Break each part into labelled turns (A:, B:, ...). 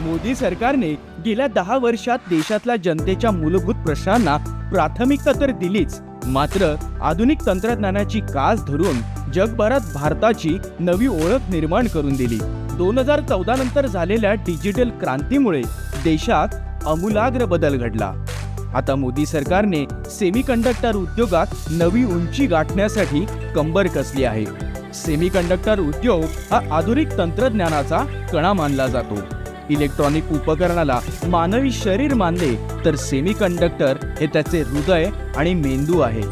A: मोदी सरकारने गेल्या दहा वर्षात देशातल्या जनतेच्या मूलभूत प्रश्नांना प्राथमिकता तर दिलीच. मात्र आधुनिक तंत्रज्ञानाची कास धरून जगभरात भारताची नवी ओळख निर्माण करून दिली. दोन हजार चौदा नंतर झालेल्या डिजिटल क्रांतीमुळे देशात अमूलाग्र बदल घडला. आता मोदी सरकारने सेमीकंडक्टर उद्योगात नवी उंची गाठण्यासाठी कंबर कसली आहे. सेमीकंडक्टर उद्योग हा आधुनिक तंत्रज्ञानाचा कणा मानला जातो. इलेक्ट्रॉनिक उपकरणाला मानवी शरीर मानले तर सेमीकंडक्टर हे त्याचे हृदय आणि मेंदू आहे.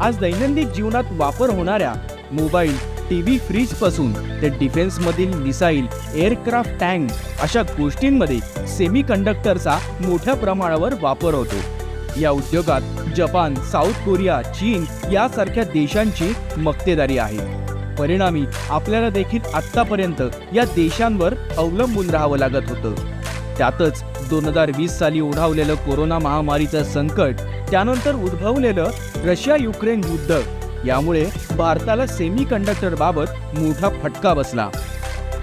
A: आज दैनंदिन जीवनात वापर होणाऱ्या मोबाईल टीव्ही फ्रीजपासून ते डिफेन्समधील मिसाईल एअरक्राफ्ट टँक अशा गोष्टींमध्ये सेमीकंडक्टरचा मोठ्या प्रमाणावर वापर होतो. या उद्योगात जपान साऊथ कोरिया चीन यासारख्या देशांची मक्तेदारी आहे. परिणामी आपल्याला देखील आतापर्यंत या देशांवर अवलंबून राहावं लागत होतं. त्यातच दोन हजार वीस साली ओढावलेलं कोरोना महामारीचं संकट त्यानंतर उद्भवलेलं रशिया युक्रेन युद्ध यामुळे भारताला सेमी कंडक्टर बाबत मोठा फटका बसला.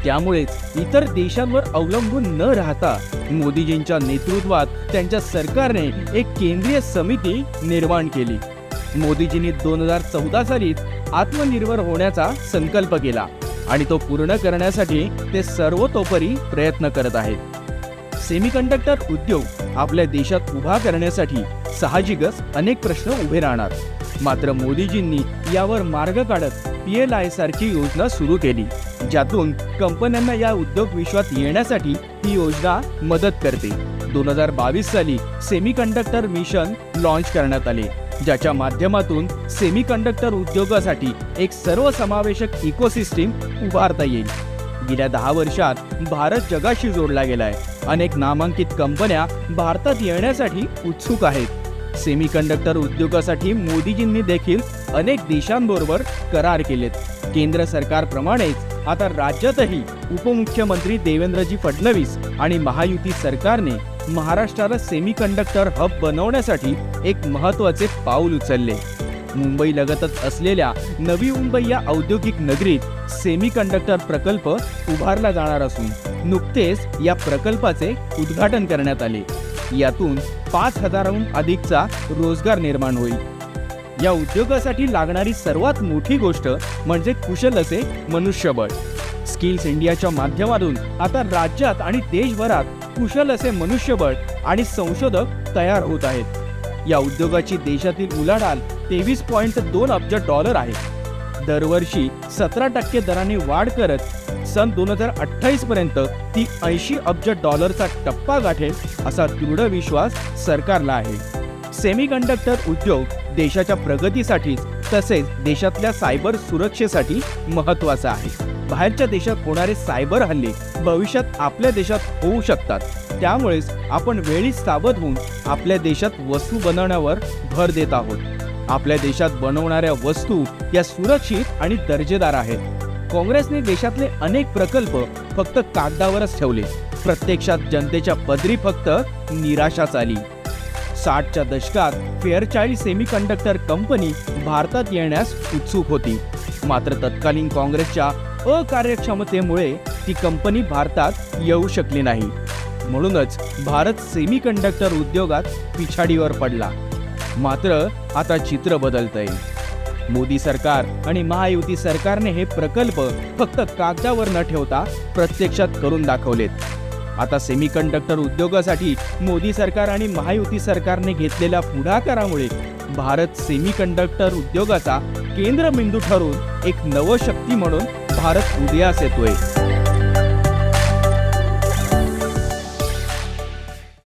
A: त्यामुळेच इतर देशांवर अवलंबून न राहता मोदीजींच्या नेतृत्वात त्यांच्या सरकारने एक केंद्रीय समिती निर्माण केली. मोदीजींनी दोन हजार चौदा सालीच आत्मनिर्भर होण्याचा संकल्प केला आणि तो पूर्ण करण्यासाठी ते सर्वतोपरी प्रयत्न करत आहेत. सेमीकंडक्टर उद्योग आपल्या देशात उभा करण्यासाठी साहजिकच अनेक प्रश्न उभे राहणार. मात्र मोदीजींनी यावर मार्ग काढत पी एल आय सारखी योजना सुरू केली ज्यातून कंपन्यांना या उद्योग विश्वात येण्यासाठी ही योजना मदत करते. दोन हजार बावीस साली सेमीकंडक्टर मिशन लॉन्च करण्यात आले. ज्याच्या माध्यमातून सेमीकंडक्टर उद्योगासाठी एक सर्वसमावेशक इकोसिस्टीम उभारता येईल. गेल्या दहा वर्षात भारत जगाशी जोडला गेलाय. अनेक नामांकित कंपन्या भारतात येण्यासाठी उत्सुक आहेत. सेमीकंडक्टर उद्योगासाठी मोदीजींनी देखील अनेक देशांबरोबर करार केलेत. केंद्र सरकारप्रमाणेच आता राज्यातही उपमुख्यमंत्री देवेंद्रजी फडणवीस आणि महायुती सरकारने महाराष्ट्राला सेमीकंडक्टर हब बनवण्यासाठी एक महत्त्वाचे पाऊल उचलले. मुंबई लगतच असलेल्या नवी मुंबई या औद्योगिक नगरीत सेमीकंडक्टर प्रकल्प उभारला जाणार असून नुकतेच या प्रकल्पाचे उद्घाटन करण्यात आले. यातून पाच हजाराहून अधिकचा रोजगार निर्माण होईल. या उद्योगासाठी लागणारी सर्वात मोठी गोष्ट म्हणजे कुशल असे मनुष्यबळ. स्किल्स इंडियाच्या माध्यमातून आता राज्यात आणि देशभरात कुशल असे मनुष्यबळ आणि संशोधक तयार होत आहेत. या उद्योगाची देशातील उलाढाल तेवीस पॉईंट दोन अब्ज डॉलर आहे. दरवर्षी सतरा टक्के दराने वाढ करत सन दोन हजार अठ्ठावीस पर्यंत ती ऐंशी अब्ज डॉलरचा टप्पा गाठेल असा दृढ विश्वास सरकारला आहे. सेमीकंडक्टर उद्योग देशाच्या प्रगतीसाठीच तसेच देशातल्या सायबर सुरक्षेसाठी महत्त्वाचा आहे. बाहेरच्या देशात होणारे सायबर हल्ले भविष्यात आपल्या देशात होऊ शकतात. त्यामुळेच आपण वेळी सावध होऊन आपल्या देशात वस्तू बनवण्यावर भर देत आहोत. आपल्या देशात बनवणाऱ्या वस्तू या सुरक्षित आणि दर्जेदार आहेत. काँग्रेसने देशातले अनेक प्रकल्प फक्त कागदावरच ठेवले. प्रत्यक्षात जनतेच्या पदरी फक्त निराशाच आली. साठच्या दशकात फेअरचाइल्ड सेमीकंडक्टर कंपनी भारतात येण्यास उत्सुक होती. मात्र तत्कालीन काँग्रेसच्या अकार्यक्षमतेमुळे ती कंपनी भारतात येऊ शकली नाही. म्हणूनच भारत सेमीकंडक्टर उद्योगात पिछाडीवर पडला. मात्र आता चित्र बदलतंय. मोदी सरकार आणि महायुती सरकारने हे प्रकल्प फक्त कागदावर न ठेवता प्रत्यक्षात करून दाखवलेत. आता सेमीकंडक्टर उद्योगासाठी मोदी सरकार आणि महायुती सरकारने घेतलेल्या पुढाकारामुळे भारत सेमीकंडक्टर उद्योगाचा केंद्रबिंदू ठरून एक नवशक्ती म्हणून भारत उदयास येतोय.